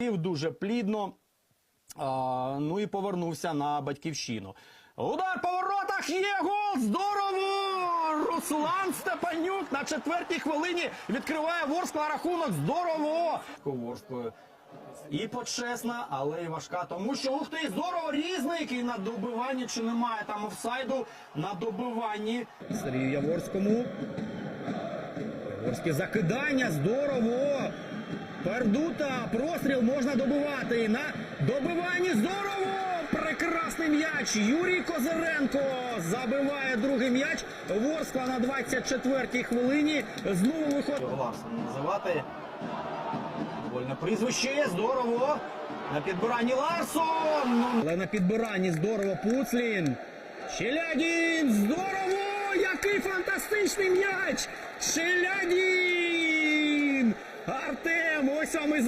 дуже плідно. А, ну і повернувся на батьківщину. Удар по воротах є гол! Здорово! Руслан Степанюк на четвертій хвилині відкриває Ворскла рахунок. Здорово! Ворсклою. І почесна, але і важка, тому що ух ти, здорово, різник і на добиванні чи немає там офсайду на добиванні. Сергію Яворському. Яворське закидання, здорово! Пердута, простріл можна добивати. На добиванні здорово! Прекрасний м'яч. Юрій Козиренко забиває другий м'яч. Ворскла на 24-й хвилині. Знову виходить. Називати. Вольне прізвище, здорово. На підбиранні Ларсон. Але на підбиранні здорово Пуцлін. Челядін! Здорово! Який фантастичний м'яч! Челядін! Артем! Ось а ми за.